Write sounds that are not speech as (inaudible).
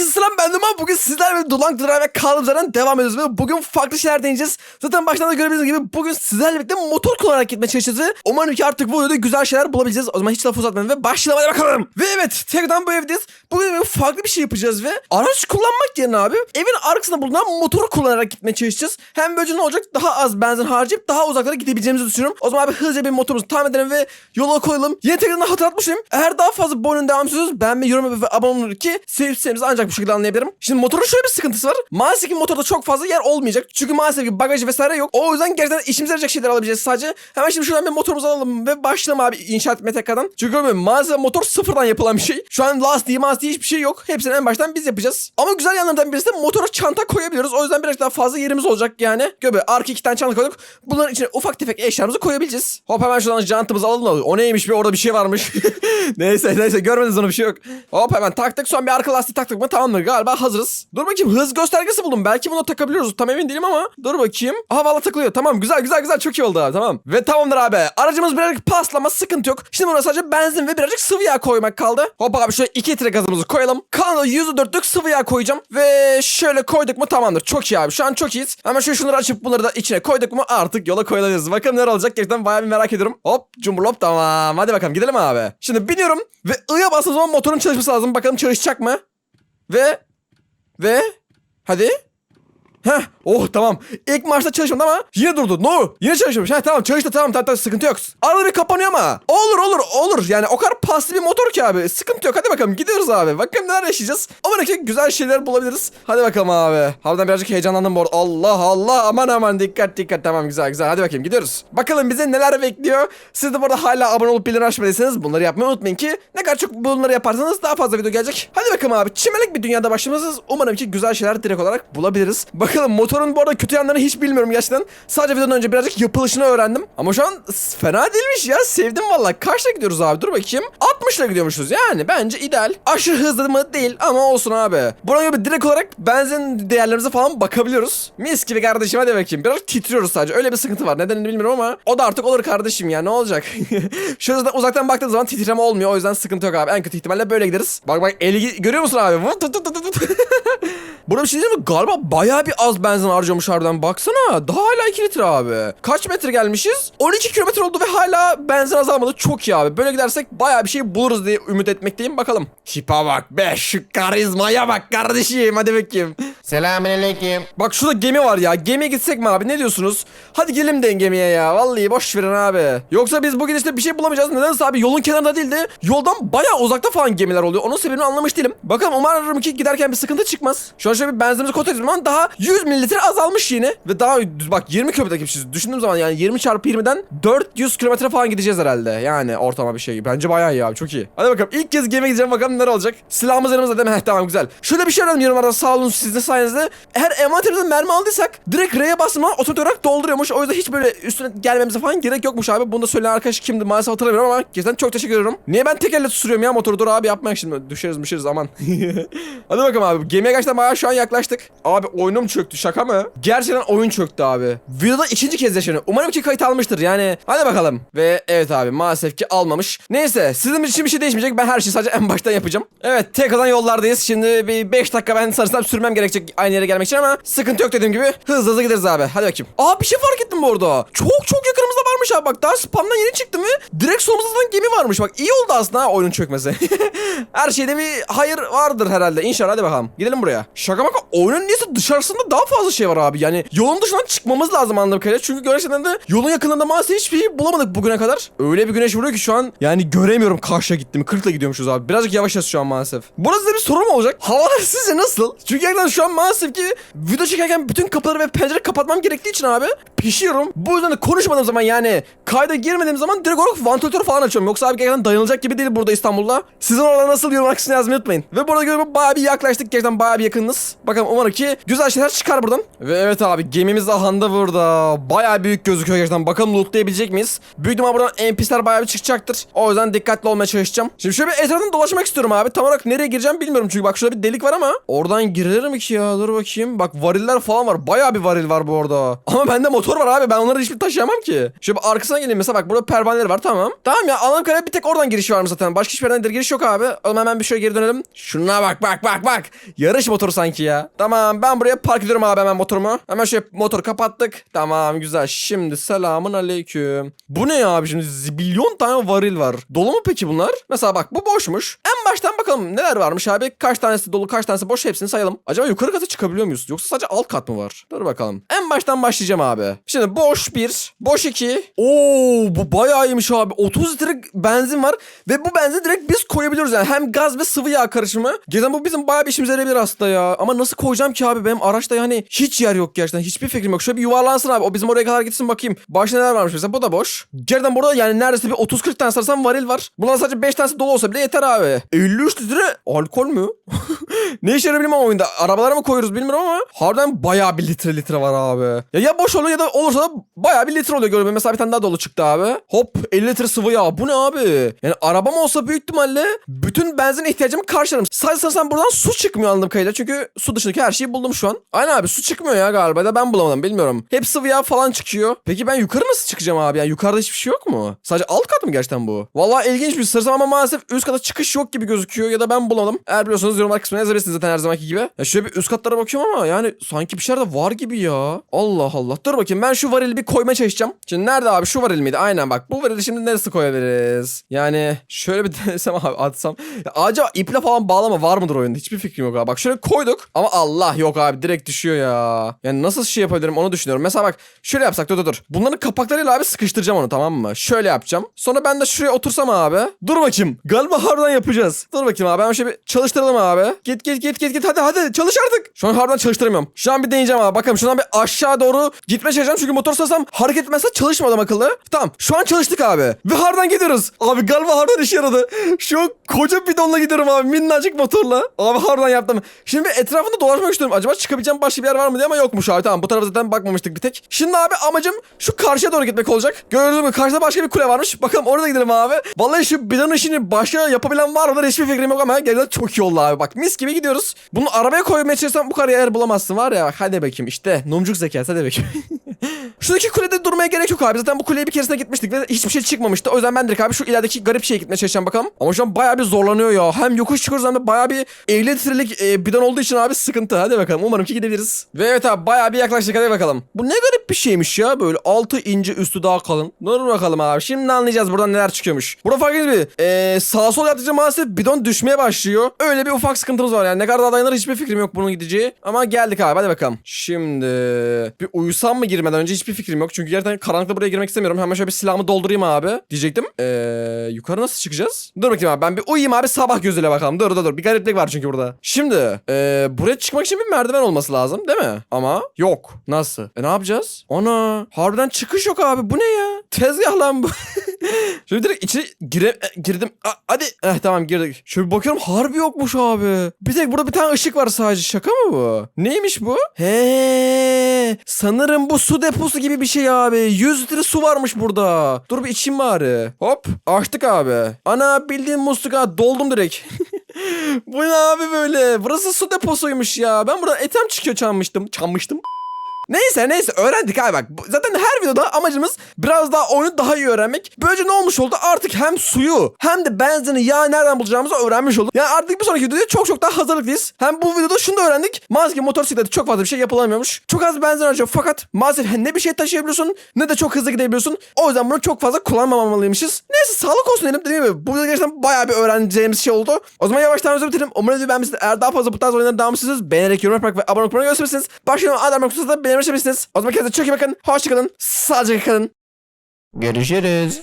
Herkese selam ben Duman. Bugün sizlerle Dulang Drive ve yerden devam ediyoruz. Ve bugün farklı şeyler deneyeceğiz. Zaten baştan da görebildiğiniz gibi bugün sizlerle birlikte motor kullanarak gitmeye çalışacağız. Umarım ki artık bu videoda güzel şeyler bulabileceğiz. O zaman hiç laf uzatmayalım ve başlayalım hadi bakalım. Ve evet tekrardan bu evdeyiz. Bugün böyle farklı bir şey yapacağız ve araç kullanmak yerine abi evin arkasında bulunan motoru kullanarak gitmeye çalışacağız. Hem böylece ne olacak? Daha az benzin harcayıp daha uzaklara gidebileceğimizi düşünüyorum. O zaman abi hızlıca bir motorumuzu tamir edelim ve yola koyalım. Yine tekrardan hatırlatmışım. Eğer daha fazla bu oyunun devam istiyorsanız beğenmeyi, yorum ve abone olun ki sevip ancak bu şekilde anlayabilirim. Şimdi motorun şöyle bir sıkıntısı var. Maalesef ki motorda çok fazla yer olmayacak. Çünkü maalesef ki bagajı vesaire yok. O yüzden gerçekten işimize yarayacak şeyler alabileceğiz sadece. Hemen şimdi şuradan bir motorumuzu alalım ve başlayalım abi inşaat etmeye tekrardan. Çünkü görmüyorum maalesef motor sıfırdan yapılan bir şey. Şu an lastiği mastiği hiçbir şey yok. Hepsini en baştan biz yapacağız. Ama güzel yanlarından birisi de motora çanta koyabiliyoruz. O yüzden biraz daha fazla yerimiz olacak yani. Göbe arka iki tane çanta koyduk. Bunların içine ufak tefek eşyalarımızı koyabileceğiz. Hop hemen şuradan jantımızı alalım. O neymiş bir orada bir şey varmış. (laughs) neyse neyse görmediniz onu bir şey yok. Hop hemen taktık son bir arka lastiği taktık mı tamamdır galiba hazırız. Dur bakayım hız göstergesi buldum. Belki bunu takabiliyoruz. Tam emin değilim ama. Dur bakayım. Aha valla takılıyor. Tamam güzel güzel güzel çok iyi oldu abi tamam. Ve tamamdır abi. Aracımız birazcık paslama sıkıntı yok. Şimdi buna sadece benzin ve birazcık sıvı yağ koymak kaldı. Hop abi şöyle 2 litre gazımızı koyalım. Kanala %4'lük sıvı yağ koyacağım. Ve şöyle koyduk mu tamamdır. Çok iyi abi. Şu an çok iyiyiz. Hemen şöyle şunları açıp bunları da içine koyduk mu artık yola koyulabiliriz. Bakalım neler olacak. Gerçekten bayağı bir merak ediyorum. Hop cumburlop tamam. Hadi bakalım gidelim abi. Şimdi biniyorum ve ı'ya bastığım zaman motorun çalışması lazım. Bakalım çalışacak mı? Ve ve hadi. Heh oh tamam. İlk maçta çalışmadı ama yine durdu. No yine çalışmış. Heh tamam çalıştı tamam tamam, tamam sıkıntı yok. Arada bir kapanıyor ama. Olur olur olur. Yani o kadar paslı bir motor ki abi. Sıkıntı yok. Hadi bakalım gidiyoruz abi. Bakalım neler yaşayacağız. Umarım ki güzel şeyler bulabiliriz. Hadi bakalım abi. Harbiden birazcık heyecanlandım bu arada. Allah Allah aman aman dikkat dikkat. Tamam güzel güzel. Hadi bakayım gidiyoruz. Bakalım bize neler bekliyor. Siz de bu arada hala abone olup bildirim açmadıysanız bunları yapmayı unutmayın ki ne kadar çok bunları yaparsanız daha fazla video gelecek. Hadi bakalım abi. Çimelik bir dünyada başlamışız. Umarım ki güzel şeyler direkt olarak bulabiliriz. Bakalım motorun bu arada kötü yanlarını hiç bilmiyorum gerçekten. Sadece videodan önce birazcık yapılışını öğrendim. Ama şu an fena değilmiş ya. Sevdim valla. Kaçla gidiyoruz abi? Dur bakayım. 60 ile gidiyormuşuz. Yani bence ideal. Aşırı hızlı mı? Değil ama olsun abi. Buna göre direkt olarak benzin değerlerimize falan bakabiliyoruz. Mis gibi kardeşim hadi bakayım. Biraz titriyoruz sadece. Öyle bir sıkıntı var. Nedenini bilmiyorum ama o da artık olur kardeşim ya. Ne olacak? (laughs) Şöyle uzaktan- baktığın zaman titreme olmuyor. O yüzden sıkıntı yok abi. En kötü ihtimalle böyle gideriz. Bak bak eli görüyor musun abi? (laughs) Burada bir şey değil mi? Galiba bayağı bir az benzin harcamış harbiden. Baksana. Daha hala 2 litre abi. Kaç metre gelmişiz? 12 kilometre oldu ve hala benzin azalmadı. Çok iyi abi. Böyle gidersek bayağı bir şey buluruz diye ümit etmekteyim. Bakalım. Hipa bak be. Şu karizmaya bak kardeşim. Hadi bakayım. Selamünaleyküm. Bak şurada gemi var ya. Gemiye gitsek mi abi? Ne diyorsunuz? Hadi gelin de gemiye ya. Vallahi boş verin abi. Yoksa biz bugün işte bir şey bulamayacağız. Nedense abi yolun kenarında değil de yoldan bayağı uzakta falan gemiler oluyor. Onun sebebini anlamış değilim. Bakalım umarım ki giderken bir sıkıntı çıkmaz. Şu an şöyle bir benzinimizi kontrol ettiğim zaman daha 100 mililitre azalmış yine. Ve daha bak 20 kilometre gitmişiz. Düşündüğüm zaman yani 20 çarpı 20'den 400 kilometre falan gideceğiz herhalde. Yani ortalama bir şey. Bence bayağı iyi abi. Çok iyi. Hadi bakalım. İlk kez gemiye gideceğim. Bakalım neler olacak. Silahımız elimizde değil (laughs) mi? Heh, tamam güzel. Şöyle bir şey öğrendim yorumlarda. Sağ olun sizin sayenizde. Eğer envanterimizden mermi aldıysak direkt R'ye bastığımda otomatik olarak dolduruyormuş. O yüzden hiç böyle üstüne gelmemize falan gerek yokmuş abi. Bunu da söyleyen arkadaş kimdi maalesef hatırlamıyorum ama gerçekten çok teşekkür ederim. Niye ben tek elle tutuyorum ya motoru? Dur abi yapmayın şimdi. Düşeriz düşeriz aman. (laughs) Hadi bakalım abi. Gemiye gerçekten bayağı şu an yaklaştık. Abi oyunum çöktü. Şaka mı? Gerçekten oyun çöktü abi. Videoda ikinci kez yaşanıyor. Umarım ki kayıt almıştır. Yani hadi bakalım. Ve evet abi maalesef ki almamış. Neyse sizin için bir şey değişmeyecek. Ben her şeyi sadece en baştan yapacağım. Evet tekrardan yollardayız. Şimdi bir 5 dakika ben sarısam sürmem gerekecek aynı yere gelmek için ama sıkıntı yok dediğim gibi. Hızlı hızlı gideriz abi. Hadi bakayım. Aa bir şey fark ettim bu arada. Çok çok yakınımızda varmış abi. Bak daha spamdan yeni çıktım ve direkt solumuzda zaten gemi varmış. Bak iyi oldu aslında oyunun çökmesi. (laughs) her şeyde bir hayır vardır herhalde. İnşallah hadi bakalım. Gidelim buraya. Şaka maka oyunun niyeyse dışarısında daha fazla şey var abi. Yani yolun dışından çıkmamız lazım anladığım kadarıyla. Çünkü gerçekten de yolun yakınında maalesef hiçbir şey bulamadık bugüne kadar. Öyle bir güneş vuruyor ki şu an yani göremiyorum karşıya gittim. 40'la gidiyormuşuz abi. Birazcık yavaşız şu an maalesef. Burası da bir sorun olacak? Havalar (laughs) sizce nasıl? Çünkü gerçekten şu an maalesef ki video çekerken bütün kapıları ve pencereleri kapatmam gerektiği için abi pişiyorum. Bu yüzden de konuşmadığım zaman yani kayda girmediğim zaman direkt olarak vantilatör falan açıyorum. Yoksa abi gerçekten dayanılacak gibi değil burada İstanbul'da. Sizin oralar nasıl yorumlar kısmına yazmayı unutmayın. Ve burada görüyorum bayağı bir yaklaştık. Gerçekten bayağı bir yakınız. Bakalım umarım ki güzel şeyler çıkar buradan. Ve evet abi gemimiz ahanda burada. Bayağı büyük gözüküyor gerçekten. Bakalım lootlayabilecek miyiz? Büyük ihtimal buradan NPC'ler bayağı bir çıkacaktır. O yüzden dikkatli olmaya çalışacağım. Şimdi şöyle bir etrafından dolaşmak istiyorum abi. Tam olarak nereye gireceğim bilmiyorum. Çünkü bak şurada bir delik var ama oradan girilir mi ki ya? Dur bakayım. Bak variller falan var. Bayağı bir varil var bu arada. Ama bende motor motor var abi ben onları hiçbir taşıyamam ki. Şöyle arkasına geleyim mesela bak burada pervaneleri var tamam. Tamam ya anladığım kadarıyla bir tek oradan giriş var mı zaten? Başka hiçbir yerden giriş yok abi. O zaman hemen bir şöyle geri dönelim. Şuna bak bak bak bak. Yarış motoru sanki ya. Tamam ben buraya park ediyorum abi hemen motorumu. Hemen şöyle motoru kapattık. Tamam güzel. Şimdi selamun aleyküm. Bu ne ya abi şimdi zibilyon tane varil var. Dolu mu peki bunlar? Mesela bak bu boşmuş. En baştan bakalım neler varmış abi. Kaç tanesi dolu kaç tanesi boş hepsini sayalım. Acaba yukarı kata çıkabiliyor muyuz? Yoksa sadece alt kat mı var? Dur bakalım. En baştan başlayacağım abi. Şimdi boş bir, boş iki. Oo bu bayağı iyiymiş abi. 30 litre benzin var ve bu benzin direkt biz koyabiliyoruz yani. Hem gaz ve sıvı yağ karışımı. Gerçekten bu bizim bayağı bir işimize yarayabilir aslında ya. Ama nasıl koyacağım ki abi? Benim araçta yani hiç yer yok gerçekten. Hiçbir fikrim yok. Şöyle bir yuvarlansın abi. O bizim oraya kadar gitsin bakayım. Başta neler varmış mesela. Bu da boş. Gerçekten burada yani neredeyse bir 30-40 tane sarsam varil var. Bunlar sadece 5 tanesi dolu olsa bile yeter abi. 53 litre alkol mü? (laughs) ne işe yarar bilmem oyunda. Arabalara mı koyuyoruz bilmiyorum ama harbiden bayağı bir litre litre var abi. Ya, ya boş oluyor ya da olursa da bayağı bir litre oluyor görüyorum. Mesela bir tane daha dolu çıktı abi. Hop 50 litre sıvı yağ. Bu ne abi? Yani arabam olsa büyük ihtimalle bütün benzin ihtiyacımı karşılarım. Sadece sanırsam buradan su çıkmıyor anladığım kadarıyla. Çünkü su dışındaki her şeyi buldum şu an. Aynen abi su çıkmıyor ya galiba da ben bulamadım bilmiyorum. Hep sıvı yağ falan çıkıyor. Peki ben yukarı nasıl çıkacağım abi? Yani yukarıda hiçbir şey yok mu? Sadece alt kat mı gerçekten bu? Vallahi ilginç bir sırsam ama maalesef üst kata çıkış yok gibi gözüküyor ya da ben bulamadım. Eğer biliyorsanız yorumlar kısmına yazabilirsiniz zaten her zamanki gibi. Ya şöyle bir üst katlara bakıyorum ama yani sanki bir şeyler de var gibi ya. Allah Allah. Dur bakayım ben şu varili bir koymaya çalışacağım. Şimdi nerede abi şu varil miydi? Aynen bak bu varili şimdi neresi koyabiliriz? Yani şöyle bir (laughs) denesem abi atsam. Ya acaba iple falan bağlama var mıdır oyunda? Hiçbir fikrim yok abi. Bak şöyle koyduk ama Allah yok abi direkt düşüyor ya. Yani nasıl şey yapabilirim onu düşünüyorum. Mesela bak şöyle yapsak dur dur dur. Bunların kapaklarıyla abi sıkıştıracağım onu tamam mı? Şöyle yapacağım. Sonra ben de şuraya otursam abi. Dur bakayım. Galiba harbiden yapacağız. Dur bakayım abi. Ben şöyle bir çalıştıralım abi. Git git git git git hadi hadi çalış artık. Şu an harbiden çalıştıramıyorum. Şu an bir deneyeceğim abi. Bakalım şuradan bir aşağı doğru gitmeye çalışacağım. Çünkü motor sasam hareket etmezse çalışmadım akıllı. Tamam şu an çalıştık abi. Ve harbiden gidiyoruz. Abi galiba harbiden işe yaradı. Şu koca bidonla gidiyorum abi. Minnacık motorla. Abi harbiden yaptım. Şimdi etrafında dolaşmak istiyorum. Acaba çıkabileceğim başka bir yer var mı diye ama yokmuş abi. Tamam bu tarafa zaten bakmamıştık bir tek. Şimdi abi amacım şu karşıya doğru gitmek olacak. Gördüğünüz gibi karşıda başka bir kule varmış. Bakalım orada gidelim abi. Vallahi şu bidon işini başka yapabilen var mıdır hiçbir fikrim yok ama gerçekten çok iyi oldu abi. Bak mis gibi gidiyoruz. Bunu arabaya koymaya çalışsam bu kadar yer bulamazsın var ya. Hadi bakayım işte. Numcuk zekası hadi bakayım. (laughs) Şuradaki kulede durmaya gerek yok abi. Zaten bu kuleye bir keresine gitmiştik ve hiçbir şey çıkmamıştı. O yüzden ben direkt abi şu ilerideki garip şeye gitmeye çalışacağım bakalım. Ama şu an bayağı bir zorlanıyor ya. Hem yokuş çıkıyoruz hem de bayağı bir 50 litrelik e, bidon olduğu için abi sıkıntı. Hadi bakalım. Umarım ki gidebiliriz. Ve evet abi bayağı bir yaklaştık. Hadi bakalım. Bu ne garip bir şeymiş ya. Böyle altı ince üstü daha kalın. Dur bakalım abi. Şimdi anlayacağız buradan neler çıkıyormuş. Burada fark ediyoruz mi? Ee, sağa sol yaptıkça maalesef bidon düşmeye başlıyor. Öyle bir ufak sıkıntımız var yani. Ne kadar daha dayanır hiçbir fikrim yok bunun gideceği. Ama geldik abi hadi bakalım. Şimdi bir uyusam mı girmeden önce hiçbir fikrim yok. Çünkü gerçekten karanlıkta buraya girmek istemiyorum. Hemen şöyle bir silahımı doldurayım abi. Diyecektim. Ee, yukarı nasıl çıkacağız? Dur bakayım abi ben bir uyuyayım abi sabah gözüyle bakalım. Dur dur dur. Bir gariplik var çünkü burada. Şimdi ee, buraya çıkmak için bir merdiven olması lazım değil mi? Ama yok. Nasıl? E ne yapacağız? Ana. Harbiden çıkış yok abi. Bu ne ya? Tezgah lan bu. (laughs) (laughs) Şöyle direkt içine gire, e, girdim. A- hadi. Eh tamam girdik. Şöyle bir bakıyorum harbi yokmuş abi. Bir tek burada bir tane ışık var sadece. Şaka mı bu? Neymiş bu? He. Sanırım bu su deposu gibi bir şey abi. 100 litre su varmış burada. Dur bir içeyim bari. Hop. Açtık abi. Ana bildiğin musluk ha. Doldum direkt. (laughs) bu ne abi böyle? Burası su deposuymuş ya. Ben buradan etem çıkıyor çanmıştım. Çanmıştım. Neyse neyse öğrendik abi bak. Zaten her videoda amacımız biraz daha oyunu daha iyi öğrenmek. Böylece ne olmuş oldu? Artık hem suyu hem de benzini yağı nereden bulacağımızı öğrenmiş olduk. Yani artık bir sonraki videoda çok çok daha hazırlıklıyız. Hem bu videoda şunu da öğrendik. Maalesef motosiklette çok fazla bir şey yapılamıyormuş. Çok az benzin harcıyor fakat maalesef ne bir şey taşıyabiliyorsun ne de çok hızlı gidebiliyorsun. O yüzden bunu çok fazla kullanmamalıymışız. Neyse sağlık olsun dedim. Dediğim gibi bu videoda gerçekten bayağı bir öğreneceğimiz şey oldu. O zaman yavaştan özür dilerim. Umarım beğenmişsiniz. Eğer daha fazla bu tarz oyunları devam istiyorsanız beğenerek yorum yapmak ve abone olmayı gösterirsiniz. Başka bir adamlar kutusunda beğenmişsiniz. O zaman kendinize çok iyi bakın. Hoşçakalın. Sağlıcakla kalın. Görüşürüz.